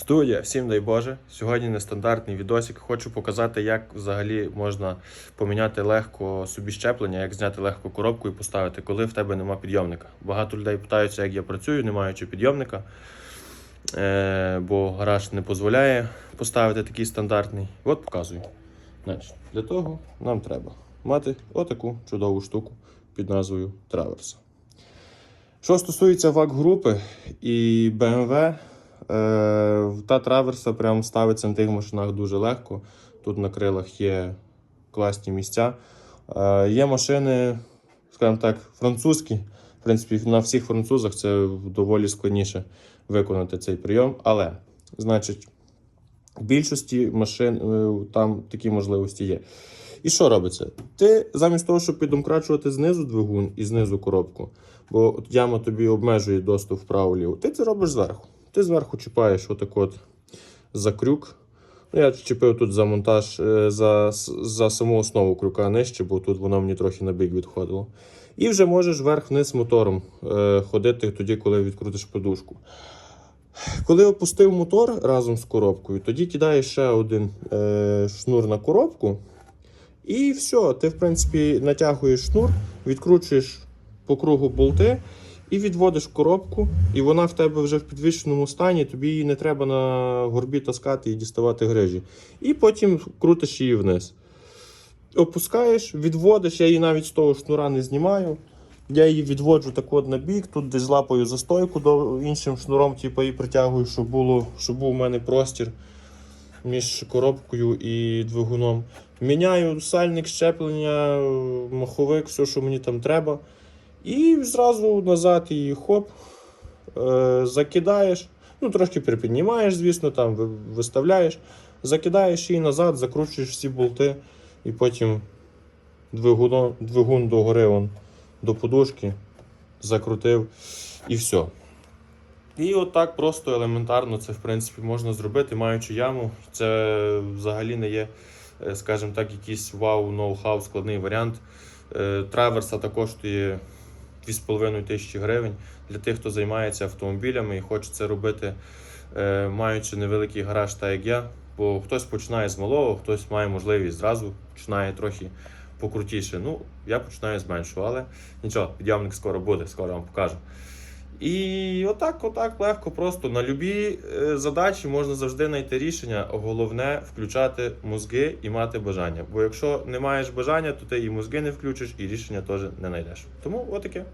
Студія, всім дай Боже. Сьогодні нестандартний відосик. Хочу показати, як взагалі можна поміняти легко собі щеплення, як зняти легко коробку і поставити, коли в тебе нема підйомника. Багато людей питаються, як я працюю, не маючи підйомника, е, бо гараж не дозволяє поставити такий стандартний. От показую. Значить, для того нам треба мати отаку чудову штуку під назвою Траверса. Що стосується ВАК-групи і BMW, та траверса прям ставиться на тих машинах дуже легко. Тут на крилах є класні місця. Е, Є машини, скажімо так, французькі. В принципі, на всіх французах це доволі складніше виконати цей прийом. Але, значить, в більшості машин е, там такі можливості є. І що робиться? Ти замість того, щоб підомкрачувати знизу двигун і знизу коробку, бо яма тобі обмежує доступ вправо-ліво, ти це робиш зверху. Ти зверху чіпаєш отак от за крюк. Ну, я чіпив тут за монтаж е, за, за саму основу крюка нижче, бо тут воно мені трохи на бік відходило. І вже можеш вверх-вниз мотором е, ходити тоді, коли відкрутиш подушку. Коли опустив мотор разом з коробкою, тоді кидаєш ще один е, шнур на коробку. І все, ти, в принципі, натягуєш шнур, відкручуєш по кругу болти і відводиш коробку, і вона в тебе вже в підвищеному стані, тобі її не треба на горбі таскати і діставати грижі. І потім крутиш її вниз. Опускаєш, відводиш, я її навіть з того шнура не знімаю. Я її відводжу так от на бік, тут десь лапою за стойку до іншим шнуром, типу, і притягую, щоб, було, щоб був у мене простір між коробкою і двигуном. Міняю сальник щеплення, маховик, все, що мені там треба. І зразу назад її хоп, е, закидаєш. Ну, трошки припіднімаєш, звісно, там виставляєш, закидаєш її назад, закручуєш всі болти, і потім двигуно, двигун догори он, до подушки, закрутив і все. І отак просто елементарно це в принципі можна зробити, маючи яму. Це взагалі не є, е, скажімо так, якийсь вау, ноу-хау, складний варіант. Траверса також коштує 2,5 тисячі гривень для тих, хто займається автомобілями і хоче це робити, е, маючи невеликий гараж, так як я. Бо хтось починає з малого, хтось має можливість зразу починає трохи покрутіше. Ну, я починаю з меншого, але нічого, підйомник скоро буде, скоро вам покажу. І отак, отак легко, просто на любі е, задачі можна завжди знайти рішення. Головне включати мозги і мати бажання. Бо якщо не маєш бажання, то ти і мозги не включиш, і рішення теж не знайдеш. Тому отаке.